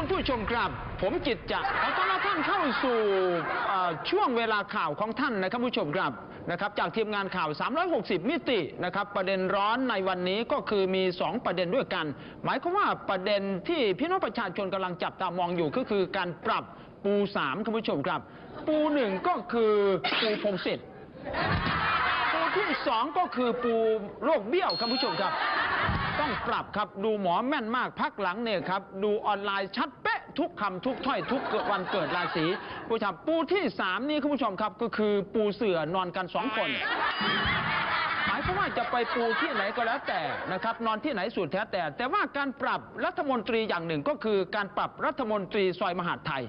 คุณผู้ชมครับ ผมจิตจะขอต้อนรับท่านเข้าสู่เอ่อช่วงเวลาข่าวของท่านนะครับผู้ชมครับนะครับ จากทีมงานข่าว 360 มิตินะครับ ประเด็นร้อนในวันนี้ก็คือมี 2 ประเด็นด้วยกัน หมายความว่าประเด็นที่พี่น้องประชาชนกำลังจับตามองอยู่ก็คือการปรับปู3คุณผู้ชมครับ ปูหนึ่งก็คือปูพงศิษฐ์ ปูที่สองก็คือปูโรคเบี้ยวครับผู้ชมครับ ต้องปรับครับดูหมอแม่นมากพักหลังเนี่ยครับดูออนไลน์ชัดเป๊ะทุกคำทุกถ้อยทุกวันเกิดราศีผู้ชมปูที่สามนี่คุณผู้ชมครับก็คือปูเสือนอนกันสองคนหมายความว่าจะไปปูที่ไหนก็แล้วแต่นะครับนอนที่ไหนสุดแท้แต่ แต่ว่าการปรับรัฐมนตรีอย่างหนึ่งก็คือการปรับรัฐมนตรีซอยมหาดไทย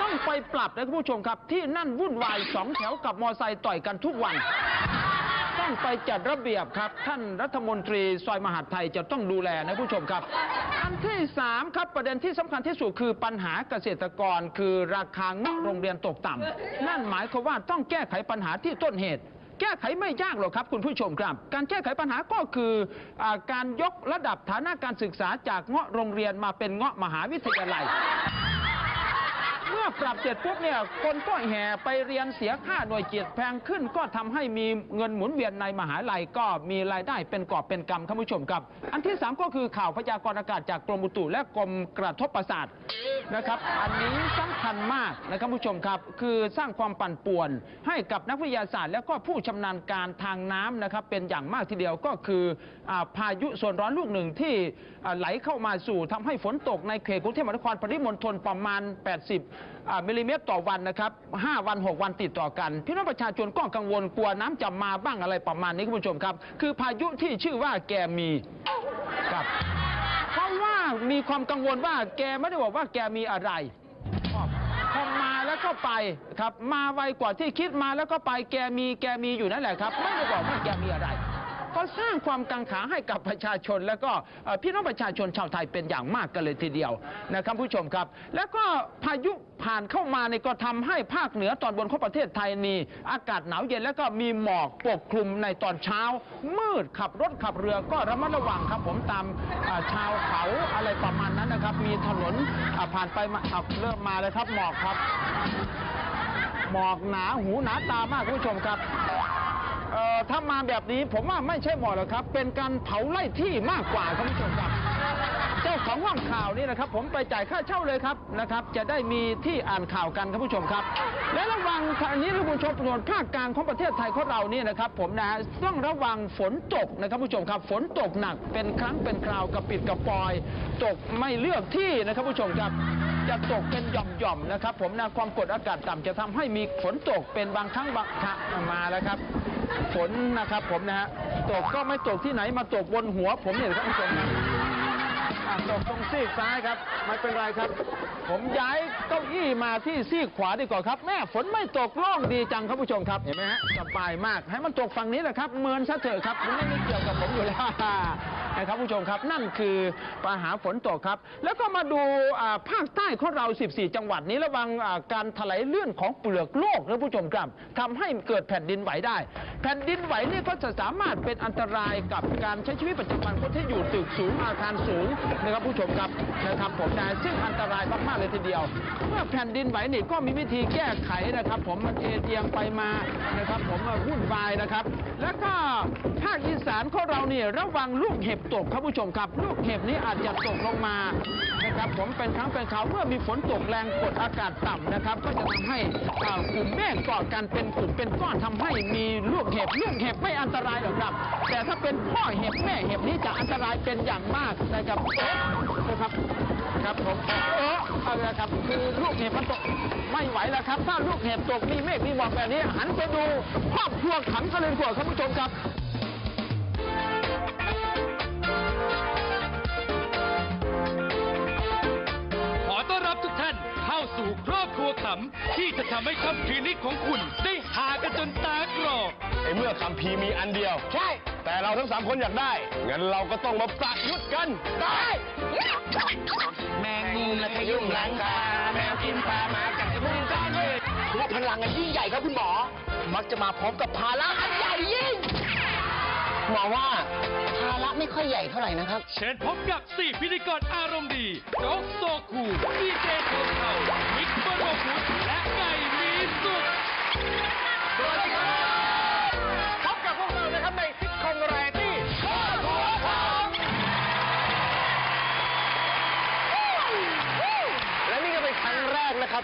ต้องไปปรับนะคุณผู้ชมครับ ที่นั่นวุ่นวายสองแถวกับมอไซค์ต่อยกันทุกวัน ต้องไปจัดระเบียบครับ ท่านรัฐมนตรีซอยมหาดไทยจะต้องดูแลนะผู้ชมครับ อันที่สามครับประเด็นที่สำคัญที่สุดคือปัญหาเกษตรกร คือราคาเงาะโรงเรียนตกต่ำนั่นหมายความว่าต้องแก้ไขปัญหาที่ต้นเหตุแก้ไขไม่ยากหรอกครับคุณผู้ชมครับ การแก้ไขปัญหาก็คืออการยกระดับฐานะการศึกษาจากเงาะโรงเรียนมาเป็นเงาะมหาวิทยาลัย เมื่อปรับเสร็จปุ๊บเนี่ยคนก็แห่ไปเรียนเสียค่าหน่วยเกียรติแพงขึ้น ก็ทำให้มีเงินหมุนเวียนในมหาลัยก็มีรายได้เป็นกอบเป็นกำครับผู้ชมครับ อันที่สามก็คือข่าวพยากรณ์อากาศจากกรมอุตุและกรมกระทบประสาทนะครับ อันนี้สำคัญมากนะครับผู้ชมครับ คือสร้างความปั่นป่วน ให้กับนักวิทยาศาสตร์ และก็ผู้ชำนาญการทางน้ำนะครับเป็นอย่างมากทีเดียวก็คืออาพายุโซนร้อนลูกหนึ่งที่อ่าไหลเข้ามาสู่ทำให้ฝนตกในเขตกรุงเทพมหานครปริมณฑลประมาณ 80มิลลิเมตรต่อวันนะครับ5วัน 6 วันติดต่อกัน พี่น้องประชาชนก็กังวลกลัวน้ำจะมาบ้างอะไรประมาณนี้คุณผู้ชมครับ คือพายุที่ชื่อว่าแกมีครับเพราะว่ามีความกังวลว่าแกไม่ได้บอกว่าแกมีอะไรพอมาแล้วก็ไปครับ มาไวกว่าที่คิดมาแล้วก็ไปแกมีแกมีอยู่นั่นแหละครับ ไม่ได้บอกว่าแกมีอะไร ก็สร้างความกังขาให้กับประชาชน แล้วก็พี่น้องประชาชนชาวไทยเป็นอย่างมากกันเลยทีเดียวนะครับผู้ชมครับ แล้วก็พายุผ่านเข้ามาในก็ทำให้ภาคเหนือตอนบนของประเทศไทยนี่อากาศหนาวเย็นแล้วก็มีหมอกปกคลุมในตอนเช้า มืดขับรถขับเรือก็ระมัดระวังครับผมตามชาวเขาอะไรประมาณนั้นนะครับ มีถนนผ่านไปมาอ่าเริ่มมาเลยครับหมอกครับ หมอกหนาหูหนาตามากคุณผู้ชมครับ เอ่อถ้ามาแบบนี้ผมว่าไม่ใช่หมอกหรอกครับ เป็นการเผาไล่ที่มากกว่าครับคุณผู้ชมครับ เจ้าของห้องข่าวนี่นะครับ ผมไปจ่ายค่าเช่าเลยครับนะครับ จะได้มีที่อ่านข่าวกันครับผู้ชมครับ และระวังอันนี้ท่านผู้ชมส่วนภาคกลางของประเทศไทยของเรานี่นะครับ ผมนะฮะต้องระวังฝนตกนะครับผู้ชมครับ ฝนตกหนักเป็นครั้งเป็นคราวกระปิดกระปอย ตกไม่เลือกที่นะครับผู้ชมครับ จะตกเป็นหย่อมๆนะครับ ผมนะความกดอากาศต่ำจะทำให้มีฝนตกเป็นบางครั้งบางครั้งมาแล้วครับ ฝนนะครับผมนะฮะตกก็ไม่ตกที่ไหนมาตกบนหัวผมเนี่ยครับผู้ชมครับอะตกตรงซีกซ้ายครับ ไม่เป็นไรครับ ผมย้ายเก้าอี้มาที่ซีกขวาดีกว่าครับ แม่ฝนไม่ตกโล่งดีจังครับผู้ชมครับเห็นไหมฮะสบายมากให้มันตกฝั่งนี้แหละครับเมินซะเถอะครับมันไม่ได้เกี่ยวกับผมอยู่แล้ว นะครับผู้ชมครับนั่นคือปัญหาฝนตกครับ แล้วก็มาดูอ่าภาคใต้ของเรา 14 จังหวัดนี้ระวังอ่าการถลายเลื่อนของเปลือกโลกนะผู้ชมครับทำให้เกิดแผ่นดินไหวได้ แผ่นดินไหวนี่ก็จะสามารถเป็นอันตรายกับการใช้ชีวิตประจำวันคนที่อยู่ตึกสูงอาคารสูงนะครับผู้ชมครับนะครับผมนะซึ่งอันตรายมากๆเลยทีเดียว เมื่อแผ่นดินไหวนี่ก็มีวิธีแก้ไขนะครับ ผมมันเอเอียงไปมานะครับ ผมวุ่นวายนะครับ แล้วก็ คอีสานของเราเนี่ยระวังลูกเห็บตกครับผู้ชมครับ ลูกเห็บนี้อาจจะตกลงมานะครับผมเป็นครั้งเป็นคราวเมื่อมีฝนตกแรงกดอากาศต่ำนะครับก็จะทำให้กลุ่มเมฆเกาะกันเป็นกลุ่มเป็นก้อนทำให้มีลูกเห็บลูกเห็บไม่อันตรายหรอกครับ แต่ถ้าเป็นพ่อเห็บแม่เห็บนี้จะอันตรายเป็นอย่างมากนะครับเอ๊ะนะครับครับผมเออเอาละครับคือลูกเห็บมันตกไม่ไหวแล้วครับ ถ้าลูกเห็บตกมีเมฆมีหมอกแบบนี้หันไปดูครอบครัวขันทะเลกว่าครับผู้ชมครับ ขำที่จะทำให้ค่ำคืนนี้ของคุณ ได้หากันจนตากรอกไอ้เมื่อคำพีร์มีอันเดียว ใช่ แต่เราทั้งสามคนอยากได้ งั้นเราก็ต้องมาประยุทธ์กันได้แมงมุมและขยุ่มหลังคาแมวกินปลามากัดจมูกกันเลยว่าพลังอันยิ่งใหญ่ครับคุณหมอ มักจะมาพร้อมกับภาระอันใหญ่ยิ่ง หมอว่าภาระไม่ค่อยใหญ่เท่าไหร่นะครับ เชิญพบกับ 4 พิธีกรอารมณ์ดีโจ๊กโซคูดีเจโทเทามิกบอร์โรบุตและไก่มีสุข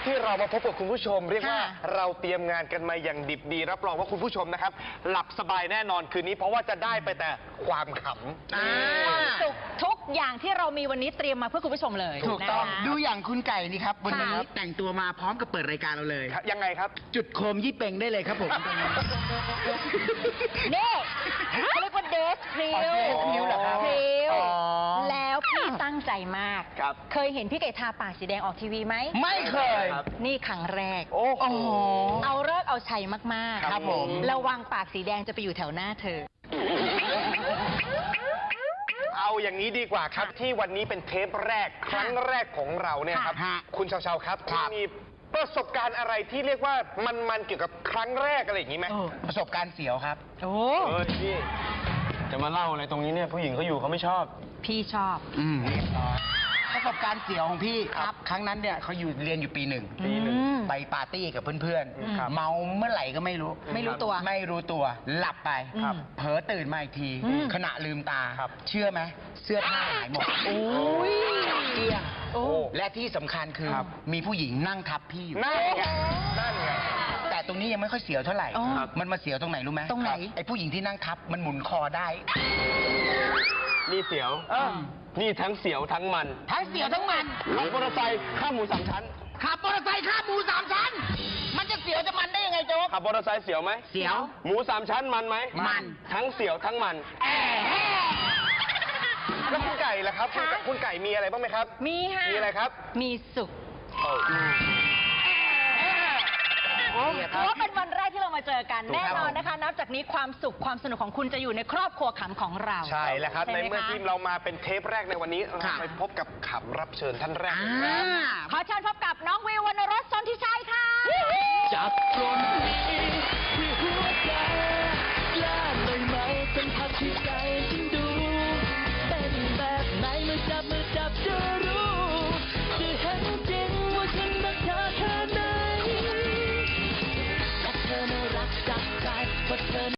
ที่เรามาพบกับคุณผู้ชม เรียกว่าค่ะ เราเตรียมงานกันมาอย่างดิบดี รับรองว่าคุณผู้ชมนะครับ หลับสบายแน่นอนคืนนี้ เพราะว่าจะได้ไปแต่ความขำความสุขทุกอย่างที่เรามีวันนี้เตรียมมาเพื่อคุณผู้ชมเลยถูกต้อง นะคะ ดูอย่างคุณไก่นี่ครับวันนี้ครับ แต่งตัวมาพร้อมกับเปิดรายการเราเลย ครับยังไงครับ จุดโคมยี่เป่งได้เลยครับผม นี่เขาเรียกว่าเดสพริอ๋อว dress พริ้วเหรอครับพริวอ๋อ แล้วพี่ตั้งใจมาก ครับเคยเห็นพี่ไก่ทาปากสีแดงออกทีวีไหมไม่เคยนี่ครั้งแรก โอ้โห เอาเลิกษ์เอาชัยมากๆครับผม ระวังปากสีแดงจะไปอยู่แถวหน้าเธอ เอาอย่างนี้ดีกว่าครับที่วันนี้เป็นเทปแรกครั้งแรกของเราเนี่ยครับ ค่ะคุณเชาๆครับคุณมีประสบการณ์อะไรที่เรียกว่ามันๆเกี่ยวกับครั้งแรกอะไรอย่างนี้ไหมประสบการณ์เสียวครับ โอ้เฮ้ยพี่จะมาเล่าอะไรตรงนี้เนี่ยผู้หญิงเขาอยู่เขาไม่ชอบ พี่ชอบ อืมเรียบร้อย ประสบการณ์เสียวของพี่ครับครั้งนั้นเนี่ยเขาอยู่เรียนอยู่ปีหนึ่งปีหนึ่ง ไปปาร์ตี้กับเพื่อนครับๆ เมาเมื่อไหร่ก็ไม่รู้ไม่รู้ตัวไม่รู้ตัวหลับไปครับเผลอตื่นมาอีกที อืม ขณะลืมตา ครับ เชื่อไหมเสื้อผ้าหายหมดโอ้ยเกลี้ยงโอ้ และที่สำคัญคือมีผู้หญิงนั่งทับพี่อยู่ นั่นไงนั่นไง แต่ตรงนี้ยังไม่ค่อยเสียวเท่าไหร่ อ๋อครับ มันมาเสียวตรงไหนรู้ไหมตรงไหนคบไอ้ผู้หญิงที่นั่งทับมันหมุนคอได้ นี่เสียว นี่ทั้งเสียวทั้งมันทั้งเสียวทั้งมัน ขับมอเตอร์ไซค์ข้ามหมูสามชั้น ขับมอเตอร์ไซค์ข้ามหมูสามชั้น มันจะเสียวจะมันได้ยังไงโจ๊ก ขับมอเตอร์ไซค์เสียวไหมเสียว หมูสามชั้นมันไหมมัน ทั้งเสียวทั้งมันแล้วคุณไก่ล่ะครับคุณคะคุณไก่มีอะไรบ้างไหมครับ มีค่ะ มีอะไรครับ มีสุข โอ้เพราะว่าเป็นวันแรกที่เรามาเจอกันถูกแน่ครับนอนนะคะ นับจากนี้ความสุขความสนุกของคุณจะอยู่ในครอบครัวขำของเรา ใช่แล้วครับใช่ในไหมเมื่อคะทีมเรามาเป็นเทปแรกในวันนี้ครัเราบไปพบกับขำรับเชิญท่านแรกอ่เลยครับาขอเชิญพบกับน้องวิววรรณรสสนทิชัยค่ะจับตรงนี้